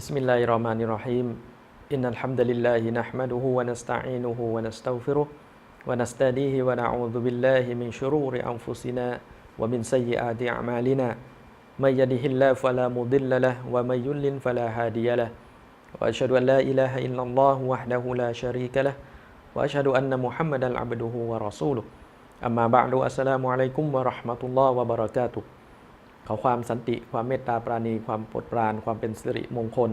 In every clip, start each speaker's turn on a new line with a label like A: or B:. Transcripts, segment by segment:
A: بسم الله الرحمن الرحيم إن الحمد لله نحمده ونستعينه ونستغفره ونستهديه ونعوذ بالله من شرور أنفسنا ومن سيئات أعمالنا من يهده الله فلا مضل له ومن يضلل فلا هادي له وأشهد أن لا إله إلا الله وحده لا شريك له وأشهد أن محمدا عبده ورسوله أما بعد السلام عليكم ورحمة الله وبركاته ขอความสันติ ความเมตตาปราณี ความปรดปราน ความเป็นสิริมงคล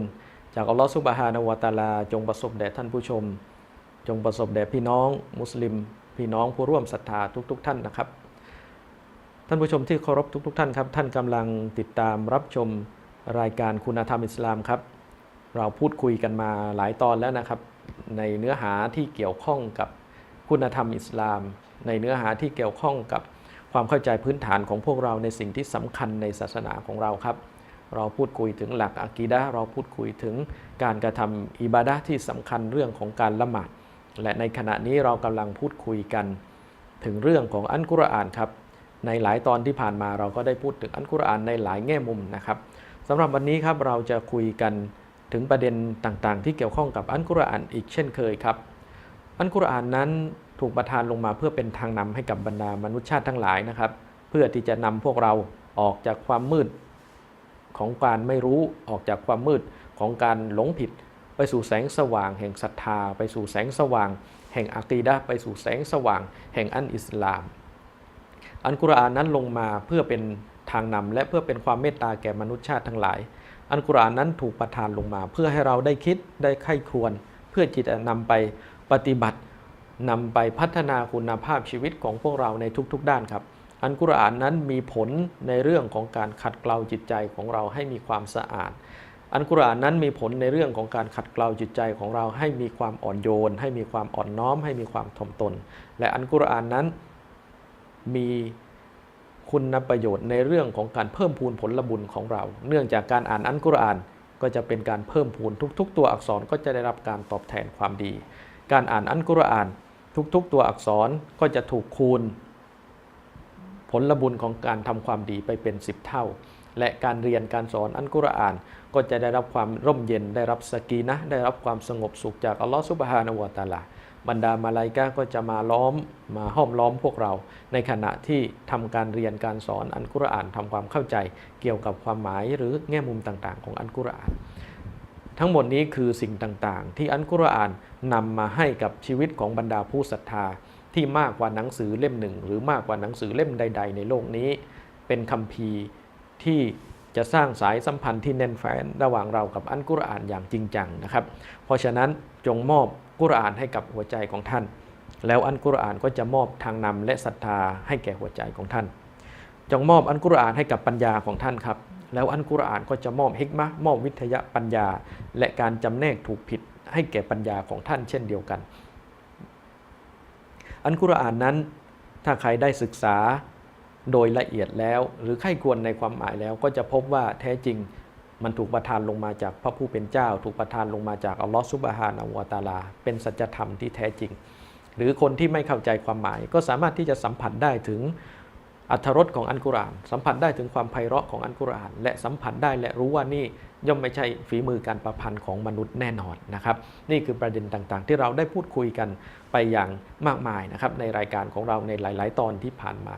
A: จากอัลลอฮฺสุบฮานาวตาลา จงประสบแด่ท่านผู้ชม จงประสบแด่พี่น้อง มุสลิม พี่น้องผู้ร่วมศรัทธาทุกๆท่านนะครับ ท่านผู้ชมที่เคารพทุก ๆท่านครับ ท่านกำลังติดตามรับชมรายการคุณธรรมอิสลามครับ เราพูดคุยกันมาหลายตอนแล้วนะครับ ในเนื้อหาที่เกี่ยวข้องกับคุณธรรมอิสลาม ในเนื้อหาที่เกี่ยวข้องกับ ความเข้าใจพื้นฐานของพวกเราในสิ่งที่สำคัญในศาสนาของเราครับ เราพูดคุยถึงหลักอะกีดะเราพูดคุยถึงการกระทำอิบาดะที่สำคัญเรื่องของการละหมาด และในขณะนี้เรากำลังพูดคุยกันถึงเรื่องของอันกุรอานครับ ในหลายตอนที่ผ่านมาเราก็ได้พูดถึงอันกุรอานในหลายแง่มุมนะครับสำหรับวันนี้ครับเราจะคุยกันถึงประเด็นต่างๆ ที่เกี่ยวข้องกับอันกุรอานอีกเช่นเคยครับ อันกุรอานนั้น ถูกประทานลงมาเพื่อเป็นทางนำให้กับบรรดามนุษยชาติทั้งหลายนะครับ เพื่อที่จะนำพวกเราออกจากความมืดของการไม่รู้ออกจากความมืดของการหลงผิด ไปสู่แสงสว่าง แห่งศรัทธา ไปสู่แสงสว่าง แห่งอะกีดะไปสู่แสงสว่าง แห่งอันอิสลาม อันกุรอานนั้นลงมาเพื่อเป็นทางนำและเพื่อเป็นความเมตตาแก่มนุษยชาติทั้งหลาย อันกุรอานนั้นถูกประทานลงมา เพื่อให้เราได้คิดได้ไข้ครวนเพื่อจิตนำไปปฏิบัติ นำไปพัฒนาคุณภาพชีวิตของพวกเราในทุกๆ ด้านครับ อันกุรอานนั้นมีผลในเรื่องของการขัดเกลาจิตใจของเราให้มีความสะอาด อันกุรอานนั้นมีผลในเรื่องของการขัดเกลาจิตใจของเราให้มีความอ่อนโยน ให้มีความอ่อนน้อม ให้มีความถ่อมตน และอันกุรอานนั้นมีคุณประโยชน์ในเรื่องของการเพิ่มพูนผลบุญของเรา เนื่องจากการอ่านอันกุรอานก็จะเป็นการเพิ่มพูนทุก ๆ ตัวอักษรก็จะได้รับการตอบแทนความดี การอ่านอันกุรอาน ทุกๆ ตัวอักษรก็จะถูกคูณ ผลบุญของการทำความดีไปเป็น 10 เท่า และการเรียนการสอนอันกุรอาน ก็จะได้รับความร่มเย็นได้รับสกีนะ ได้รับความสงบสุขจากอัลลอฮฺสุบฮานาวะตาลาบรรดามาลายกาก็จะมาล้อมมาห้อมล้อมพวกเรา ในขณะที่ทำการเรียนการสอนอันกุรอานทำความเข้าใจ เกี่ยวกับความหมายหรือแง่มุมต่างๆ ของอันกุรอาน ทั้งหมดนี้คือสิ่งต่างๆ ที่อันกุรอานนำมาให้กับชีวิตของบรรดาผู้ศรัทธาที่มากกว่าหนังสือเล่มหนึ่ง หรือมากกว่าหนังสือเล่มใด ๆ ในโลกนี้ เป็นคำพีที่จะสร้างสายสัมพันธ์ที่แน่นแฟ้นระหว่างเรากับอันกุรอานอย่างจริงจังนะครับ เพราะฉะนั้นจงมอบกุรอานให้กับหัวใจของท่าน แล้วอันกุรอานก็จะมอบทางนำและศรัทธาให้แก่หัวใจของท่าน จงมอบอันกุรอานให้กับปัญญาของท่านครับ แล้วอันกุรอานก็จะมอบฮิกมะมอบวิทยาปัญญา และการจำแนกถูกผิดให้แก่ปัญญาของท่านเช่นเดียวกัน อันกุรอานนั้นถ้าใครได้ศึกษาโดยละเอียดแล้ว หรือไข้ควรในความหมายแล้วก็จะพบว่าแท้จริงมันถูกประทานลงมาจากพระผู้เป็นเจ้า ถูกประทานลงมาจากอัลลอฮฺซุบฮานะวะตาลา เป็นสัจธรรมที่แท้จริง หรือคนที่ไม่เข้าใจความหมายก็สามารถที่จะสัมผัสได้ถึง อัธรสของอันกุรอาน สัมผัสได้ถึงความไพเราะของอันกุรอาน และสัมผัสได้และรู้ว่านี่ย่อมไม่ใช่ฝีมือการประพันธ์ของมนุษย์แน่นอนนะครับ นี่คือประเด็นต่างๆ ที่เราได้พูดคุยกันไปอย่างมากมายนะครับในรายการของเราในหลาย ๆ ตอนที่ผ่านมา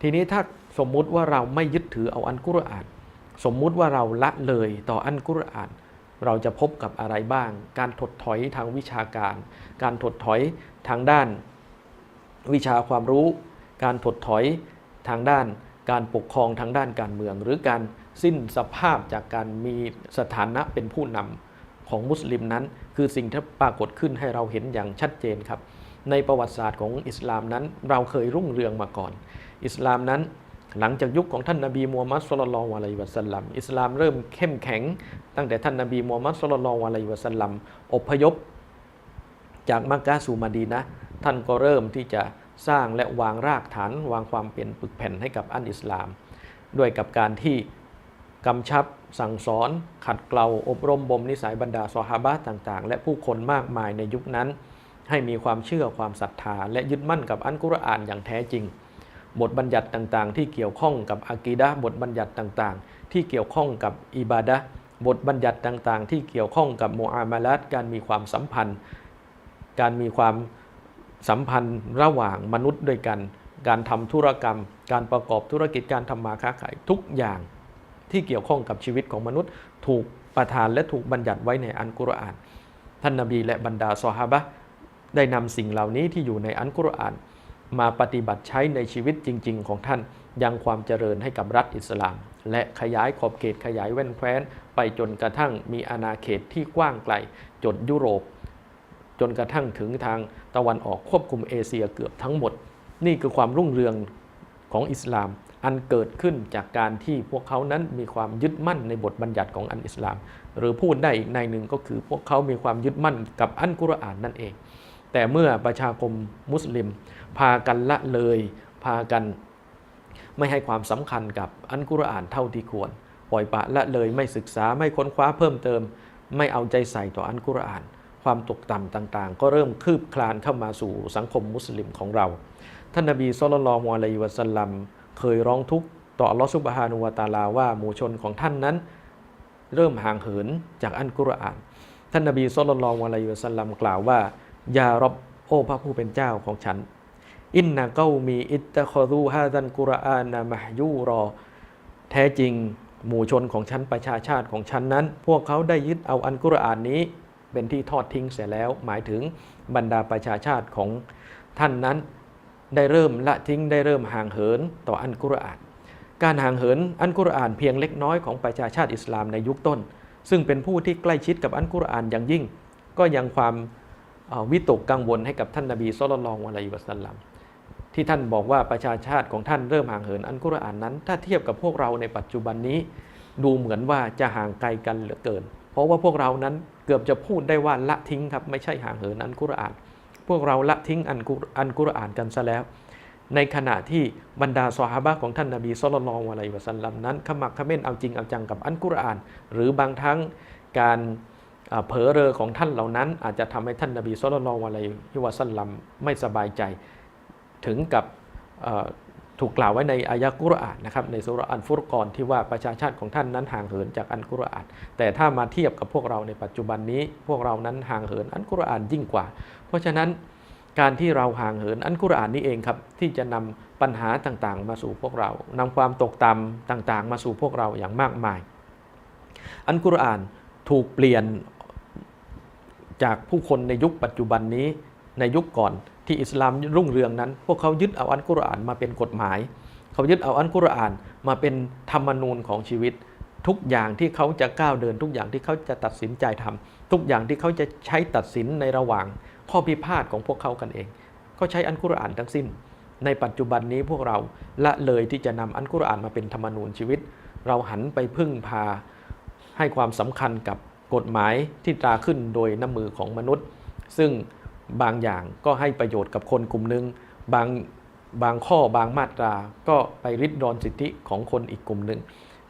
A: ทีนี้ถ้าสมมุติว่าเราไม่ยึดถือเอาอันกุรอาน สมมุติว่าเราละเลยต่ออันกุรอาน เราจะพบกับอะไรบ้าง การถดถอยทางวิชาการ การถดถอยทางด้าน วิชาความรู้ การถดถอย ทางด้านการปกครองทางด้านการเมือง หรือการสิ้นสภาพจากการมีสถานะเป็นผู้นำของมุสลิมนั้น คือสิ่งที่ปรากฏขึ้นให้เราเห็นอย่างชัดเจนครับ ในประวัติศาสตร์ของอิสลามนั้น เราเคยรุ่งเรืองมาก่อน อิสลามนั้นหลังจากยุคของท่านนาบีมูฮัมมัดสุลลัลอะลัยวะสัลลัมอิสลามเริ่มเข้มแข็ง ตั้งแต่ท่านนาบีมูฮัมมัดสุลลัลอะลัยวะสัลลัมอพยพ จากมักกะสู่มาดีนะท่านก็เริ่มที่จะ สร้างและวางรากฐาน วางความเป็นปึกแผ่นให้กับอันอิสลาม ด้วยกับการที่กำชับสั่งสอน ขัดเกลาอบรมบ่มนิสัยบรรดาซอฮาบะต่างๆ และผู้คนมากมายในยุคนั้น ให้มีความเชื่อความศรัทธา และยึดมั่นกับอันกุรอานอย่างแท้จริง บทบัญญัติต่างๆ ที่เกี่ยวข้องกับอากีดะบทบัญญัติต่างๆ ที่เกี่ยวข้องกับอิบาดะบทบัญญัติต่างๆ ที่เกี่ยวข้องกับโมอามาลัดการมีความสัมพันธ์ การมีความ สัมพันธ์ระหว่างมนุษย์ด้วยกัน การทำธุรกรรม การประกอบธุรกิจการทำมาค้าขายทุกอย่างที่เกี่ยวข้องกับชีวิตของมนุษย์ ถูกประทานและถูกบัญญัติไว้ในอันกุรอาน ท่านนบีและบรรดาซอฮาบะได้นำสิ่งเหล่านี้ที่อยู่ในอันกุรอาน มาปฏิบัติใช้ในชีวิตจริง ๆ ของท่านยังความเจริญให้กับรัฐอิสลาม และขยายขอบเขตขยายแว่นแคว้น ไปจนกระทั่งมีอาณาเขตที่กว้างไกลจนยุโรป จนกระทั่งถึงทางตะวันออกควบคุมเอเชียเกือบทั้งหมด นี่คือความรุ่งเรืองของอิสลาม อันเกิดขึ้นจากการที่พวกเขานั้นมีความยึดมั่นในบทบัญญัติของอันอิสลาม หรือพูดได้อีกในหนึ่งก็คือพวกเขามีความยึดมั่นกับอันกุรอานนั่นเอง แต่เมื่อประชาคมมุสลิม พากันละเลย พากันไม่ให้ความสำคัญกับอันกุรอานเท่าที่ควร ปล่อยปะละเลยไม่ศึกษาไม่ค้นคว้าเพิ่มเติม ไม่เอาใจใส่ต่ออันกุรอาน ความตกต่ำต่างๆ ก็เริ่มคืบคลานเข้ามาสู่สังคมมุสลิมของเรา ท่านนบีสุลต่านละฮ์อะลัยวะสัลลัมเคยร้องทุกข์ต่ออัลลอฮฺซุบฮานุวะตาลาว่าหมู่ชนของท่านนั้น เริ่มห่างเหินจากอันกุรอาน ท่านนบีสุลต่านละฮ์อะลัยวะสัลลัมกล่าวว่ายารบโอ้พระผู้เป็นเจ้าของฉัน อินนาเกามีอิตตะคอรูฮาดันกุรอานนะมะฮยูรอ แท้จริงหมู่ชนของฉันประชาชาติของฉันนั้น พวกเขาได้ยึดเอาอันกุรอานนี้ เป็นที่ทอดทิ้งเสียแล้ว หมายถึงบรรดาประชาชาติของท่านนั้น ได้เริ่มละทิ้งได้เริ่มห่างเหินต่ออันกุรอาน การห่างเหินอันกุรอานเพียงเล็กน้อยของประชาชาติอิสลามในยุคต้น ซึ่งเป็นผู้ที่ใกล้ชิดกับอันกุรอานอย่างยิ่ง ก็ยังความวิตกกังวลให้กับท่านนบีสุลต่านละฮ์อะลัยวะสัลลัมที่ท่านบอกว่าประชาชาติของท่านเริ่มห่างเหินอันกุรอานนั้น ถ้าเทียบกับพวกเราในปัจจุบันนี้ ดูเหมือนว่าจะห่างไกลกันเหลือเกิน เพราะว่าพวกเรานั้น กือบจะพูดได้ว่าละทิ้งครับไม่ใช่ห่างเหินอันกุรอาน พวกเราละทิ้งอันกุรอันกุรอานกันซะแล้ว ในขณะที่บรรดาซอฮาบะของท่านนบีสุลต่านละฮ์อะลัยฮิวะสัลลัมนั้นขมักเขม้นเอาจริงเอาจังกับอันกุรอาน หรือบางครั้งการเผลอเรอของท่านเหล่านั้น อาจจะทำให้ท่านนบีสุลต่านละฮ์อะลัยฮิวะสัลลัมไม่สบายใจ ถึงกับ ถูกกล่าวไว้ในอายะกุรอานนะครับในสุรอันฟุรกอนที่ว่าประชาชาติของท่านนั้นห่างเหินจากอันกุรอาน แต่ถ้ามาเทียบกับพวกเราในปัจจุบันนี้ พวกเรานั้นห่างเหินอันกุรอานยิ่งกว่า เพราะฉะนั้นการที่เราห่างเหินอันกุรอานนี้เองครับที่จะนำปัญหาต่างๆ มาสู่พวกเรานำความตกต่ำต่างๆ มาสู่พวกเราอย่างมากมาย อันกุรอานถูกเปลี่ยนจากผู้คนในยุคปัจจุบันนี้ในยุคก่อน ที่อิสลามรุ่งเรืองนั้น พวกเขายึดเอาอันกุรอานมาเป็นกฎหมาย เขายึดเอาอันกุรอานมาเป็นธรรมนูญของชีวิต ทุกอย่างที่เขาจะก้าวเดิน ทุกอย่างที่เขาจะตัดสินใจทำทุกอย่างที่เขาจะใช้ตัดสินในระหว่างข้อพิพาทของพวกเขากันเองเขาใช้อันกุรอานทั้งสิ้น ในปัจจุบันนี้พวกเราละเลยที่จะนำอันกุรอานมาเป็นธรรมนูญชีวิต เราหันไปพึ่งพาให้ความสำคัญกับกฎหมายที่ตราขึ้นโดยน้ำมือของมนุษย์ ซึ่ง บางอย่างก็ให้ประโยชน์กับคนกลุ่มหนึ่งบางบางข้อบางมาตรา ก็ไปริดรอนสิทธิของคนอีกกลุ่มหนึ่ง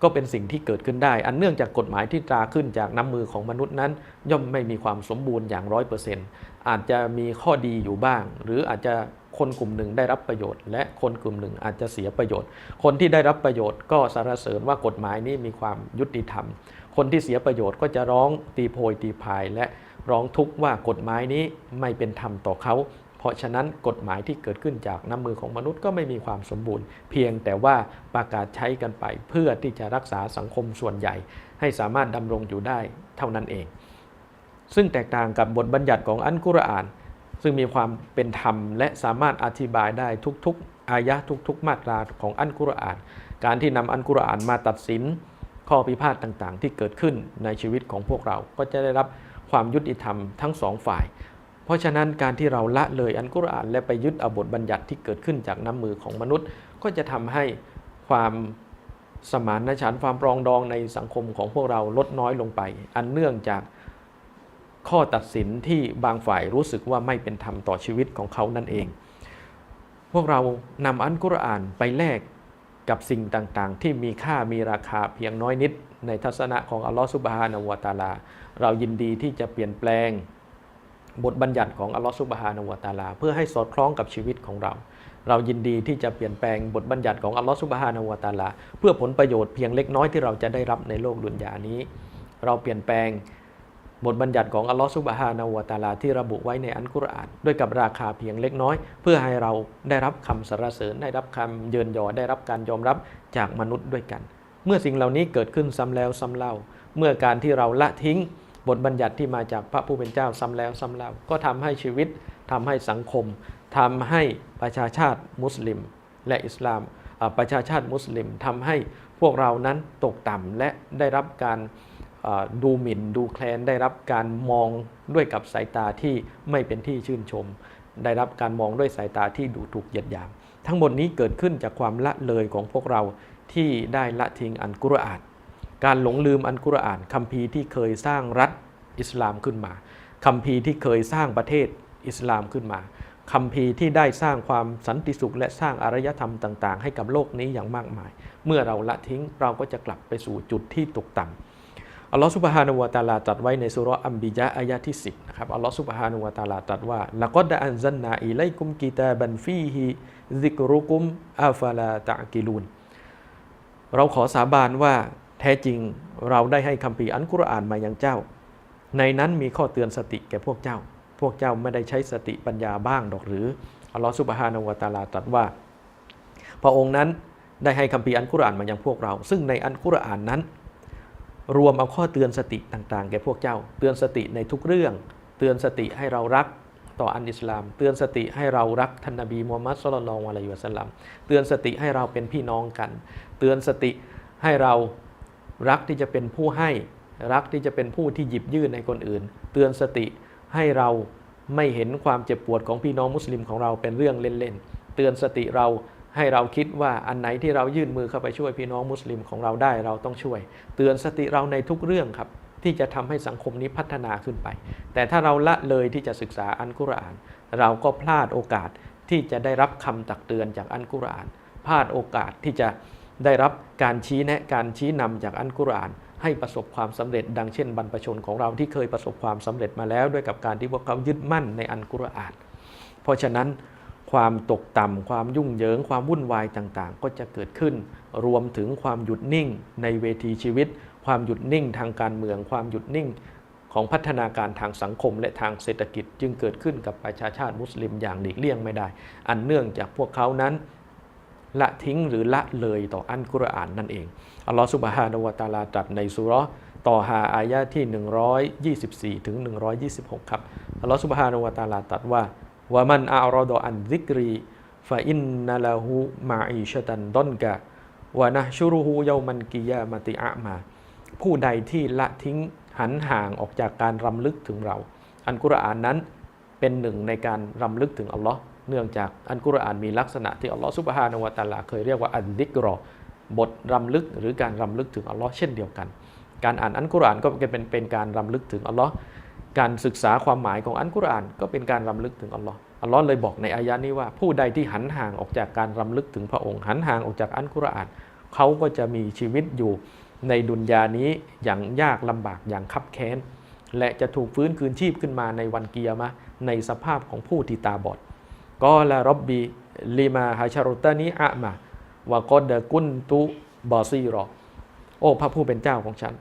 A: ก็เป็นสิ่งที่เกิดขึ้นได้ อันเนื่องจากกฎหมายที่ตราขึ้นจากน้ำมือของมนุษย์นั้น ย่อมไม่มีความสมบูรณ์อย่างร้อยเปอร์เซ็นต์อาจจะมีข้อดีอยู่บ้าง หรืออาจจะคนกลุ่มหนึ่งได้รับประโยชน์ และคนกลุ่มหนึ่งอาจจะเสียประโยชน์ คนที่ได้รับประโยชน์ก็สรรเสริญว่ากฎหมายนี้มีความยุติธรรม คนที่เสียประโยชน์ก็จะร้องตีโพยตีพายและ ร้องทุกข์ว่ากฎหมายนี้ไม่เป็นธรรมต่อเขา เพราะฉะนั้นกฎหมายที่เกิดขึ้นจากน้ำมือของมนุษย์ก็ไม่มีความสมบูรณ์ เพียงแต่ว่าประกาศใช้กันไปเพื่อที่จะรักษาสังคมส่วนใหญ่ ให้สามารถดำรงอยู่ได้เท่านั้นเอง ซึ่งแตกต่างกับบทบัญญัติของอันกุรอาน ซึ่งมีความเป็นธรรม และสามารถอธิบายได้ทุกๆ อายะทุกๆ มาตราของอันกุรอาน การที่นำอันกุรอานมาตัดสินข้อพิพาทต่างๆ ที่เกิดขึ้นในชีวิตของพวกเราก็จะได้รับ ความยุติธรรมทั้งสองฝ่าย เพราะฉะนั้นการที่เราละเลยอันกุรอาน และไปยึดเอาบทบัญญัติที่เกิดขึ้นจากน้ำมือของมนุษย์ ก็จะทำให้ความสมานฉันท์ความปรองดองในสังคมของพวกเราลดน้อยลงไป อันเนื่องจากข้อตัดสินที่บางฝ่ายรู้สึกว่าไม่เป็นธรรมต่อชีวิตของเขานั่นเอง พวกเรานำอันกุรอานไปแลก กับสิ่งต่างๆ ที่มีค่ามีราคาเพียงน้อยนิด ในทัศนะของอัลลอฮฺสุบฮานาวะตาลา เรายินดีที่จะเปลี่ยนแปลง บทบัญญัติของอัลลอฮฺสุบฮานาวะตาลา เพื่อให้สอดคล้องกับชีวิตของเรา เรายินดีที่จะเปลี่ยนแปลงบทบัญญัติของอัลลอฮฺสุบฮานาวะตาลา เพื่อผลประโยชน์เพียงเล็กน้อยที่เราจะได้รับในโลกดุนยานี้ เราเปลี่ยนแปลง บทบัญญัติของอัลลอฮฺซุบฮานาวะตาลาที่ระบุไว้ในอันกุรอาน ด้วยกับราคาเพียงเล็กน้อย เพื่อให้เราได้รับคำสรรเสริญได้รับคำเยินยอได้รับการยอมรับจากมนุษย์ด้วยกัน เมื่อสิ่งเหล่านี้เกิดขึ้นซ้ำแล้วซ้ำเล่า เมื่อการที่เราละทิ้ง บทบัญญัติที่มาจากพระผู้เป็นเจ้าซ้ำแล้วซ้ำเล่า ก็ทำให้ชีวิตทำให้สังคมทำให้ประชาชาติมุสลิม และอิสลามประชาชาติมุสลิมทำให้พวกเรานั้นตกต่ำและได้รับการ ดูหมิ่นดูแคลนได้รับการมองด้วยกับสายตาที่ไม่เป็นที่ชื่นชม ได้รับการมองด้วยสายตาที่ดูถูกเหยียดหยาม ทั้งหมดนี้เกิดขึ้นจากความละเลยของพวกเราที่ได้ละทิ้งอันกุรอานการหลงลืมอันกุรอานคัมภีร์ที่เคยสร้างรัฐอิสลามขึ้นมาคัมภีร์ที่เคยสร้างประเทศอิสลามขึ้นมาคัมภีร์ที่ได้สร้างความสันติสุข และสร้างอารยธรรมต่าง ๆ ให้กับโลกนี้อย่างมากมาย เมื่อเราละทิ้งเราก็จะกลับไปสู่จุดที่ตกต่ำ อัลลอฮฺสุบฮานะฮูวะตาลาตรัสไว้ในสุรอัมบิยะอายะที่ 10นะครับอัลลอฮฺสุบฮานะฮูวะตาลาตรัสว่าละกอดอันซันนาอิลัยกุมกิตาบันฟีฮิซิกรุกุมอาฟาลาตะกิลูนเราขอสาบานว่าแท้จริงเราได้ให้คัมภีอันกุรอานมายังเจ้า ในนั้นมีข้อเตือนสติแก่พวกเจ้า พวกเจ้าไม่ได้ใช้สติปัญญาบ้างดอกหรืออัลลอฮฺสุบฮานะฮูวะตาลาตรัสว่า พระองค์นั้นได้ให้คัมภีอันกุรอานมายังพวกเรา ซึ่งในอันกุรอานนั้น รวมเอาข้อเตือนสติต่างๆ แก่พวกเจ้า เตือนสติในทุกเรื่อง เตือนสติให้เรารักต่ออันอิสลาม เตือนสติให้เรารักท่านนบีมูฮัมมัดสุลลัลลอฮุอะลัยฮิวะสัลลัมเตือนสติให้เราเป็นพี่น้องกัน เตือนสติให้เรารักที่จะเป็นผู้ให้รักที่จะเป็นผู้ที่หยิบยื่นในคนอื่น เตือนสติให้เราไม่เห็นความเจ็บปวดของพี่น้องมุสลิมของเราเป็นเรื่องเล่นๆเตือนสติเรา ให้เราคิดว่าอันไหนที่เรายื่นมือเข้าไปช่วยพี่น้องมุสลิมของเราได้เราต้องช่วย เตือนสติเราในทุกเรื่องครับ ที่จะทำให้สังคมนี้พัฒนาขึ้นไป แต่ถ้าเราละเลยที่จะศึกษาอันกุรอาน เราก็พลาดโอกาสที่จะได้รับคำตักเตือนจากอันกุรอาน พลาดโอกาสที่จะได้รับการชี้แนะการชี้นำจากอันกุรอานให้ประสบความสำเร็จดังเช่น บรรพชนของเราที่เคยประสบความสำเร็จมาแล้ว ด้วยกับการที่พวกเขายึดมั่นในอันกุรอาน เพราะฉะนั้น ความตกต่ำความยุ่งเหยิง ความวุ่นวายต่างๆ ก็จะเกิดขึ้น รวมถึงความหยุดนิ่งในเวทีชีวิต ความหยุดนิ่งทางการเมือง ความหยุดนิ่งของพัฒนาการทางสังคมและทางเศรษฐกิจจึงเกิดขึ้นกับประชาชาติมุสลิมอย่างหลีกเลี่ยงไม่ได้ อันเนื่องจากพวกเขานั้นละทิ้งหรือละเลยต่ออันกุรอานนั่นเอง อัลลอฮฺสุบฮานะฮูวตาลาตรัสในสุร์ต่อฮาอายะที่ 124 ถึง 126 ครับ อัลลอฮฺสุบฮานะฮูวตาลาตรัสว่า วะมันอารอดออันซิกรีฟะอินนะละหูมาอีชะตันดอนกะวะนะชุรุฮูเยามันกิยามติอะมา ผู้ใดที่ละทิ้งหันห่างออกจากการรำลึกถึงเรา อันกุรอานนั้นเป็นหนึ่งในการรำลึกถึงอัลลอฮ์เนื่องจากอันกุรอานมีลักษณะที่อัลลอฮ์ซุบฮานะฮูวะตาลาเคยเรียกว่าอันดิกรอบทรำลึกหรือการรำลึกถึงอัลลอฮ์เช่นเดียวกัน การอ่านอันกุรอานก็เป็นเป็นการรำลึกถึงอัลลอฮ์ การศึกษาความหมายของอันกุรอานก็เป็นการรำลึกถึงอัลลอฮ์อัลลอฮ์เลยบอกในอายะนี้ว่า ผู้ใดที่หันห่างออกจากการรำลึกถึงพระองค์หันห่างออกจากอันกุรอานเขาก็จะมีชีวิตอยู่ในดุนยานี้อย่างยากลำบากอย่างคับแค้น และจะถูกฟื้นคืนชีพขึ้นมาในวันเกียร์มะในสภาพของผู้ที่ตาบอดก็ละรบบีลิมาฮาชารุตานีอะมาวะกอดกุนตุบอซีรอโอ้พระผู้เป็นเจ้าของฉัน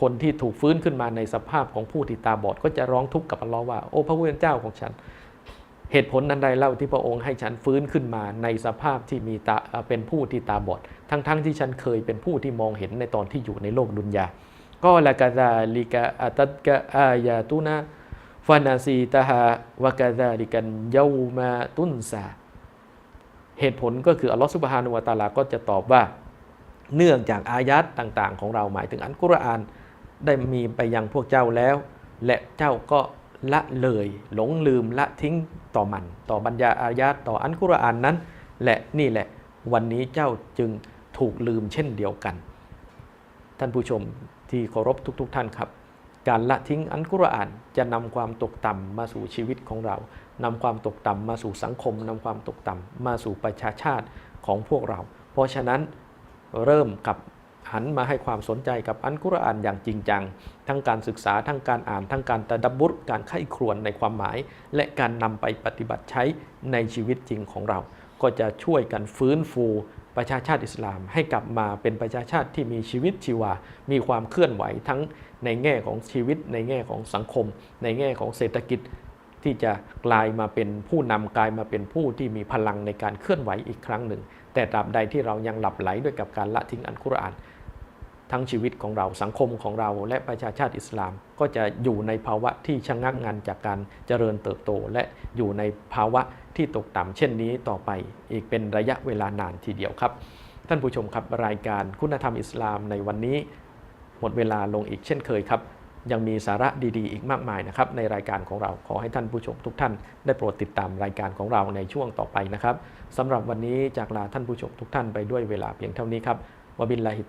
A: คนที่ถูกฟื้นขึ้นมาในสภาพของผู้ที่ตาบอด ก็จะร้องทุกข์กับอัลลอฮ์ว่า โอ้พระผู้เป็นเจ้าของฉัน เหตุผลนั้นใดเล่าที่พระองค์ให้ฉันฟื้นขึ้นมาในสภาพที่มีตาเป็นผู้ที่ตาบอด ทั้งๆทที่ฉันเคยเป็นผู้ที่มองเห็นในตอนที่อยู่ในโลกดุนยาก็ละกาซาลิกะอัตัดกะอายาตุนะฟานาซีตาฮาวะกาซาลิกันเยามาตุนซาเหตุผลก็คืออัลลอฮฺสุบฮานุวะตาลาก็จะตอบว่า เนื่องจากอายัดต่าง ๆ ของเราหมายถึงอันกุรอาน ได้มีไปยังพวกเจ้าแล้ว และเจ้าก็ละเลย หลงลืมละทิ้งต่อมัน ต่อบรรยาอายัดต่ออันกุรอานนั้น และนี่แหละวันนี้เจ้าจึงถูกลืมเช่นเดียวกัน ท่านผู้ชมที่เคารพทุก ๆ ท่านครับ การละทิ้งอันกุรอานจะนำความตกต่ำมาสู่ชีวิตของเรานำความตกต่ำมาสู่สังคมนำความตกต่ำมาสู่ประชาชาติของพวกเรา เพราะฉะนั้นเริ่มกับ หันมาให้ความสนใจกับอันกุรอานอย่างจริงจัง ทั้งการศึกษาทั้งการอ่านทั้งการตะดับบุรการไข้ครวนในความหมาย และการนำไปปฏิบัติใช้ในชีวิตจริงของเรา ก็จะช่วยกันฟื้นฟูประชาชาติอิสลาม ให้กลับมาเป็นประชาชาติที่มีชีวิตชีวา มีความเคลื่อนไหวทั้งในแง่ของชีวิต ในแง่ของสังคม ในแง่ของเศรษฐกิจ ที่จะกลายมาเป็นผู้นำกลายมาเป็นผู้ที่มีพลังในการเคลื่อนไหวอีกครั้งหนึ่ง แต่ตราบใดที่เรายังหลับไหลด้วยกับการละทิ้งอันกุรอาน ทั้งชีวิตของเราสังคมของเราและประชาชาติอิสลาม ก็จะอยู่ในภาวะที่ชะงักงันจากการเจริญเติบโต และอยู่ในภาวะที่ตกต่ำเช่นนี้ต่อไป อีกเป็นระยะเวลานานทีเดียวครับ ท่านผู้ชมครับรายการคุณธรรมอิสลามในวันนี้ หมดเวลาลงอีกเช่นเคยครับ ยังมีสาระดีๆ อีกมากมายนะครับ ในรายการของเราขอให้ท่านผู้ชมทุกท่าน ได้โปรดติดตามรายการของเราในช่วงต่อไปนะครับสำหรับวันนี้จากลาท่านผู้ชมทุกท่านไปด้วยเวลาเพียงเท่านี้ครับ วะบิลลาฮิ